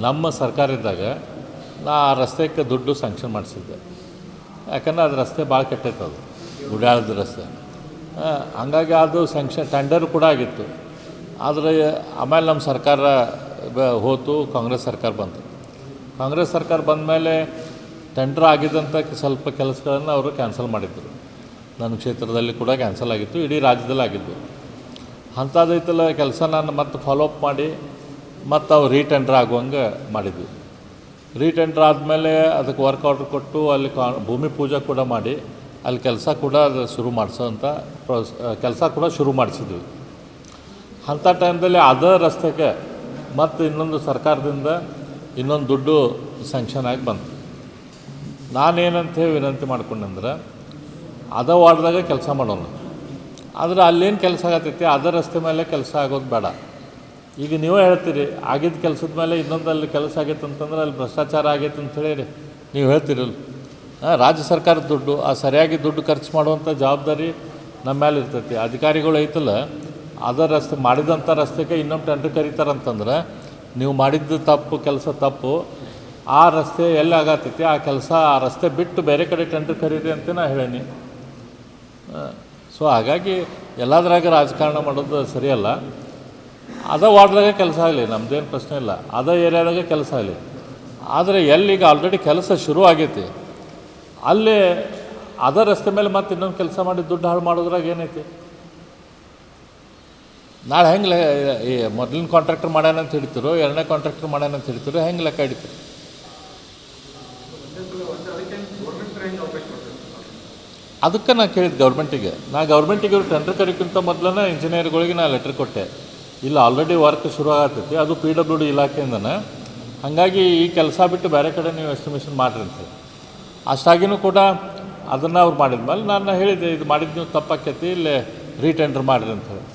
ನಮ್ಮ ಸರ್ಕಾರ ಇದ್ದಾಗ ನಾ ಆ ರಸ್ತೆಗೆ ದುಡ್ಡು ಸ್ಯಾಂಕ್ಷನ್ ಮಾಡಿಸಿದ್ದೆ. ಯಾಕಂದ್ರೆ ಅದು ರಸ್ತೆ ಭಾಳ ಕೆಟ್ಟೈತೆ ಅದು ಗುಡಾಳದ ರಸ್ತೆ. ಹಂಗಾಗಿ ಅದು ಸ್ಯಾಂಕ್ಷನ್ ಟೆಂಡರ್ ಕೂಡ ಆಗಿತ್ತು. ಆದರೆ ಆಮೇಲೆ ನಮ್ಮ ಸರ್ಕಾರ ಹೋತು, ಕಾಂಗ್ರೆಸ್ ಸರ್ಕಾರ ಬಂತು. ಕಾಂಗ್ರೆಸ್ ಸರ್ಕಾರ ಬಂದ ಮೇಲೆ ಟೆಂಡರ್ ಆಗಿದ್ದಂಥ ಸ್ವಲ್ಪ ಕೆಲಸಗಳನ್ನು ಅವರು ಕ್ಯಾನ್ಸಲ್ ಮಾಡಿದ್ರು. ನನ್ನ ಕ್ಷೇತ್ರದಲ್ಲಿ ಕೂಡ ಕ್ಯಾನ್ಸಲ್ ಆಗಿತ್ತು, ಇಡೀ ರಾಜ್ಯದಲ್ಲಿ ಆಗಿದ್ದು ಅಂಥದ್ದೈತಲ್ಲ ಕೆಲಸ ನಾನು ಮತ್ತೆ ಫಾಲೋಅಪ್ ಮಾಡಿ, ಮತ್ತು ಅವು ರೀಟೆಂಡರ್ ಆಗುವಂಗೆ ಮಾಡಿದ್ವಿ. ರೀಟೆಂಡರ್ ಆದಮೇಲೆ ಅದಕ್ಕೆ ವರ್ಕ್ ಆರ್ಡ್ರ್ ಕೊಟ್ಟು ಅಲ್ಲಿ ಕಾ, ಭೂಮಿ ಪೂಜೆ ಕೂಡ ಮಾಡಿ, ಅಲ್ಲಿ ಕೆಲಸ ಕೂಡ ಅದು ಶುರು ಮಾಡಿಸೋಂಥ ಪ್ರೋಸ್ ಕೆಲಸ ಕೂಡ ಶುರು ಮಾಡಿಸಿದ್ವಿ. ಅಂಥ ಟೈಮ್ದಲ್ಲಿ ಅದೇ ರಸ್ತೆಗೆ ಮತ್ತು ಇನ್ನೊಂದು ಸರ್ಕಾರದಿಂದ ಇನ್ನೊಂದು ದುಡ್ಡು ಸ್ಯಾಂಕ್ಷನ್ ಆಗಿ ಬಂತು. ನಾನೇನಂತ ವಿನಂತಿ ಮಾಡ್ಕೊಂಡಂದ್ರೆ ಅದ ವಾರ್ಡ್ದಾಗ ಕೆಲಸ ಮಾಡೋಣ ಆದರೆ ಅಲ್ಲೇನು ಕೆಲಸ ಆಗತ್ತೈತಿ ಅದ ರಸ್ತೆ ಮೇಲೆ ಕೆಲಸ ಆಗೋದು ಬೇಡ. ಈಗ ನೀವೇ ಹೇಳ್ತೀರಿ ಆಗಿದ್ದ ಕೆಲಸದ ಮೇಲೆ ಇನ್ನೊಂದಲ್ಲಿ ಕೆಲಸ ಆಗೈತೆ ಅಂತಂದ್ರೆ ಅಲ್ಲಿ ಭ್ರಷ್ಟಾಚಾರ ಆಗೈತೆ ಅಂತ ಹೇಳಿ ನೀವು ಹೇಳ್ತಿರಲ್ಲ. ಹಾಂ, ರಾಜ್ಯ ಸರ್ಕಾರದ ದುಡ್ಡು, ಆ ಸರಿಯಾಗಿ ದುಡ್ಡು ಖರ್ಚು ಮಾಡುವಂಥ ಜವಾಬ್ದಾರಿ ನಮ್ಮ ಮೇಲೆ ಇರ್ತೈತಿ. ಅಧಿಕಾರಿಗಳು ಐತಲ್ಲ ಅದ ರಸ್ತೆ ಮಾಡಿದಂಥ ರಸ್ತೆಗೆ ಇನ್ನೊಂದು ಟೆಂಡರ್ ಕರೀತಾರಂತಂದ್ರೆ ನೀವು ಮಾಡಿದ್ದ ತಪ್ಪು, ಕೆಲಸ ತಪ್ಪು, ಆ ರಸ್ತೆ ಎಲ್ಲಿ ಆಗತ್ತೈತಿ ಆ ಕೆಲಸ, ಆ ರಸ್ತೆ ಬಿಟ್ಟು ಬೇರೆ ಕಡೆ ಟೆಂಡರ್ ಕರೀರಿ ಅಂತ ನಾ ಹೇಳೀನಿ. ಸೊ ಹಾಗಾಗಿ ಎಲ್ಲದ್ರಾಗ ರಾಜಕಾರಣ ಮಾಡೋದು ಸರಿಯಲ್ಲ. ಅದ ವಾರ್ಡ್ದಾಗ ಕೆಲಸ ಆಗಲಿ ನಮ್ಮದೇನು ಪ್ರಶ್ನೆ ಇಲ್ಲ. ಅದ ಏರಿಯಾದಾಗ ಕೆಲಸ ಆಗಲಿ. ಆದರೆ ಎಲ್ಲಿಗ ಆಲ್ರೆಡಿ ಕೆಲಸ ಶುರು ಆಗೈತಿ, ಅಲ್ಲಿ ಅದ ರಸ್ತೆ ಮೇಲೆ ಮತ್ತೆ ಇನ್ನೊಂದು ಕೆಲಸ ಮಾಡಿ ದುಡ್ಡು ಹಾಳು ಮಾಡೋದ್ರಾಗ ಏನೈತಿ? ನಾಳೆ ಹೆಂಗೆ ಮೊದಲಿನ ಕಾಂಟ್ರಾಕ್ಟರ್ ಮಾಡ್ಯಾನಂತ ಅಂತ ಹೇಳ್ತಿರೋ ಎರಡನೇ ಕಾಂಟ್ರಾಕ್ಟರ್ ಮಾಡ್ಯಾನಂತ ಅಂತ ಹೇಳ್ತಿರೋ ಹೆಂಗೆ ಲೆಕ್ಕ ಹಿಡಿತೀರಿ ಅದಕ್ಕೆ ಗೌರ್ಮೆಂಟ್ ಹೆಂಗೆ ಅವಕಾಶ ಕೊಡ್ತಾರೆ ಅದಕ್ಕೆ ನಾನು ಕೇಳಿದ್ದು ಗೌರ್ಮೆಂಟಿಗೆ. ನಾ ಗೌರ್ಮೆಂಟಿಗೆ ಟೆಂಡರ್ ಕರಿಕ್ಕಿಂತ ಮೊದಲನೇ ಇಂಜಿನಿಯರ್ಗಳಿಗೆ ನಾನು ಲೆಟ್ರ್ ಕೊಟ್ಟೆ. ಇಲ್ಲ ಆಲ್ರೆಡಿ ವರ್ಕ್ ಶುರು ಆಗತ್ತೈತಿ ಅದು ಪಿ ಡಬ್ಲ್ಯೂ ಡಿ ಇಲಾಖೆಯಿಂದನೇ. ಹಾಗಾಗಿ ಈ ಕೆಲಸ ಬಿಟ್ಟು ಬೇರೆ ಕಡೆ ನೀವು ಎಸ್ಟಿಮೇಷನ್ ಮಾಡಿರಿ ಅಂತ. ಅಷ್ಟಾಗಿನೂ ಕೂಡ ಅದನ್ನು ಅವ್ರು ಮಾಡಿದ್ಮೇಲೆ ನಾನು ಹೇಳಿದ್ದೆ, ಇದು ಮಾಡಿದ್ದು ನೀವು ತಪ್ಪಾಕೈತಿ, ಇಲ್ಲೇ ರೀಟೆಂಡರ್ ಮಾಡಿರಿ ಅಂತ ಹೇಳಿ.